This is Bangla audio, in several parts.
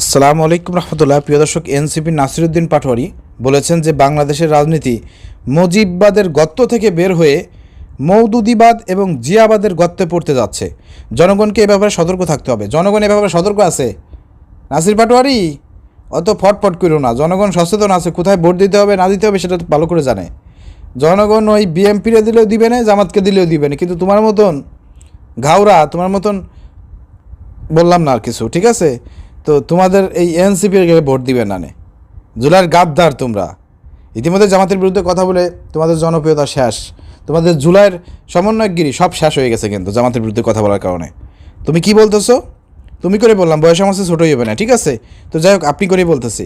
আসসালামু আলাইকুম রহমতুল্লাহ। প্রিয় দর্শক, এনসিপি নাসিরুদ্দিন পাটোয়ারি বলেছেন যে বাংলাদেশের রাজনীতি মুজিববাদের গর্ত থেকে বের হয়ে মৌদুদিবাদ এবং জিয়াবাদের গর্তে পড়তে যাচ্ছে। জনগণকে এ ব্যাপারে সতর্ক থাকতে হবে। জনগণ এ ব্যাপারে সতর্ক আছে। নাসির পাটোয়ারি, অত ফটফট করো না। জনগণ সচেতন আছে, কোথায় ভোট দিতে হবে, না দিতে হবে, সেটা ভালো করে জানে। জনগণ ওই বিএমপিরে দিলেও দিবে না, জামাতকে দিলেও দিবে না। কিন্তু তোমার মতন ঘাওরা, তোমার মতন বললাম না আর কিছু, ঠিক আছে? তো তোমাদের এই এনসিপির ভোট দিবে না নে। জুলাইয়ের গাদ্দার তোমরা। ইতিমধ্যে জামাতের বিরুদ্ধে কথা বলে তোমাদের জনপ্রিয়তা শেষ। তোমাদের জুলাইয়ের সমন্বয়গিরি সব শেষ হয়ে গেছে কিন্তু জামাতের বিরুদ্ধে কথা বলার কারণে। তুমি কি বলতেছো? তুমি করে বললাম, বয়স আমার ছোটোই হবে না, ঠিক আছে? তো যাই হোক, আপনি করেই বলতেছি।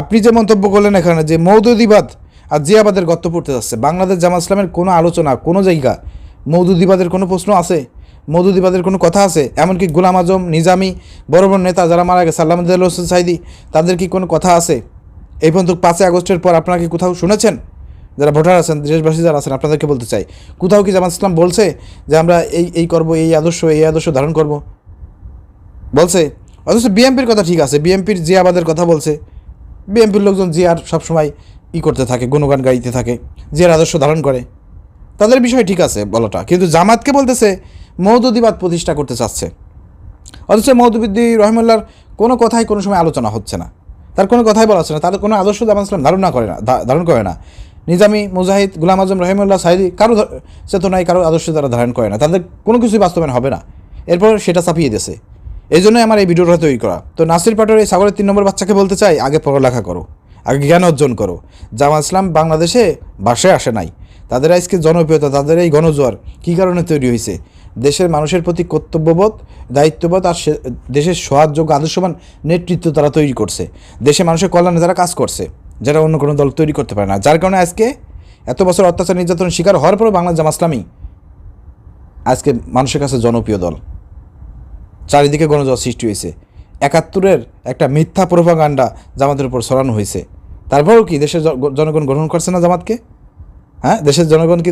আপনি যে মন্তব্য করলেন এখানে যে মৌদুদিবাদ আর জিয়াবাদের গর্ত পড়তে যাচ্ছে, বাংলাদেশ জামা ইসলামের কোনো আলোচনা, কোনো জায়গা মৌদুদিবাদের কোনো প্রশ্ন আছে? মৌদুদিবাদের কোনো কথা আছে? এমনকি গোলাম আজম, নিজামি, বড় বড় নেতা যারা মারা গেছে আল্লাহ হোসেন সাইদি, তাদের কি কোনো কথা আছে? এই পর্যন্ত পাঁচই আগস্টের পর আপনারা কি কোথাও শুনেছেন? যারা ভোটার আছেন, দেশবাসী যারা আছেন, আপনাদেরকে বলতে চাই, কোথাও কি জামাত ইসলাম বলছে যে আমরা এই এই করব, এই আদর্শ এই আদর্শ ধারণ করব? বলছে? অথচ বিএমপির কথা ঠিক আছে বিএমপির জিয়াবাদের কথা বলছে। বিএমপির লোকজন জিয়ার সবসময় ই করতে থাকে, গুণগান গাইতে থাকে, জিয়ার আদর্শ ধারণ করে। তাদের বিষয় ঠিক আছে বলাটা, কিন্তু জামাতকে বলতেছে মৌদুদিবাদ প্রতিষ্ঠা করতে চাচ্ছে। অথচ মৌদুবিদ্দি রহমুল্লার কোনো কথাই কোনো সময় আলোচনা হচ্ছে না। তার কোনো কথাই বলা হচ্ছে না। তার কোনো আদর্শ জামাত ইসলাম ধারণ করে না ধারণ করে না। নিজামি মুজাহিদ গুলাম আজম রহিমুল্লাহ সাইদি কারও চেতনায় কারও আদর্শ তারা ধারণ করে না। তাদের কোনো কিছুই বাস্তবায়ন হবে না। এরপর সেটা চাপিয়ে দিয়েছে। এই জন্যই আমার এই ভিডিওটা তৈরি করা। তো নাসির পাটোর এই সাগরের তিন নম্বর বাচ্চাকে বলতে চাই, আগে পড়ালেখা করো, আগে জ্ঞান অর্জন করো। জামাত ইসলাম বাংলাদেশে বাসে আসে নাই। তাদের আজকে জনপ্রিয়তা, তাদের এই গণজোয়ার কী কারণে তৈরি হয়েছে? দেশের মানুষের প্রতি কর্তব্যবোধ, দায়িত্ববোধ আর দেশের সহায়যোগ্য আদর্শবান নেতৃত্ব তারা তৈরি করছে। দেশের মানুষের কল্যাণে তারা কাজ করছে, যারা অন্য কোনো দল তৈরি করতে পারে না। যার কারণে আজকে এত বছর অত্যাচার নির্যাতনের শিকার হওয়ার পরেও বাংলা জামা ইসলামী আজকে মানুষের কাছে জনপ্রিয় দল। চারিদিকে গণজোয়ার সৃষ্টি হয়েছে। একাত্তরের একটা মিথ্যা প্রভাগান্ডা জামাতের উপর ছড়ানো হয়েছে। তারপরেও কি দেশের জনগণ গ্রহণ করছে না জামাতকে? হ্যাঁ দেশের জনগণ কি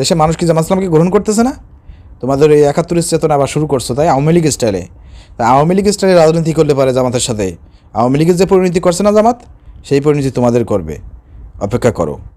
দেশের মানুষ কি জামাত ইসলামকে গ্রহণ করতেছে না? তোমাদের এই একাত্তরের চেতনা আবার শুরু করছ, তাই আওয়ামী লীগ স্টাইলে তা আওয়ামী লীগ স্টাইলে রাজনীতি করলে পারে জামাতের সাথে। আওয়ামী লীগের যে পরিণতি করছে না জামাত, সেই পরিণতি তোমাদের করবে। অপেক্ষা করো।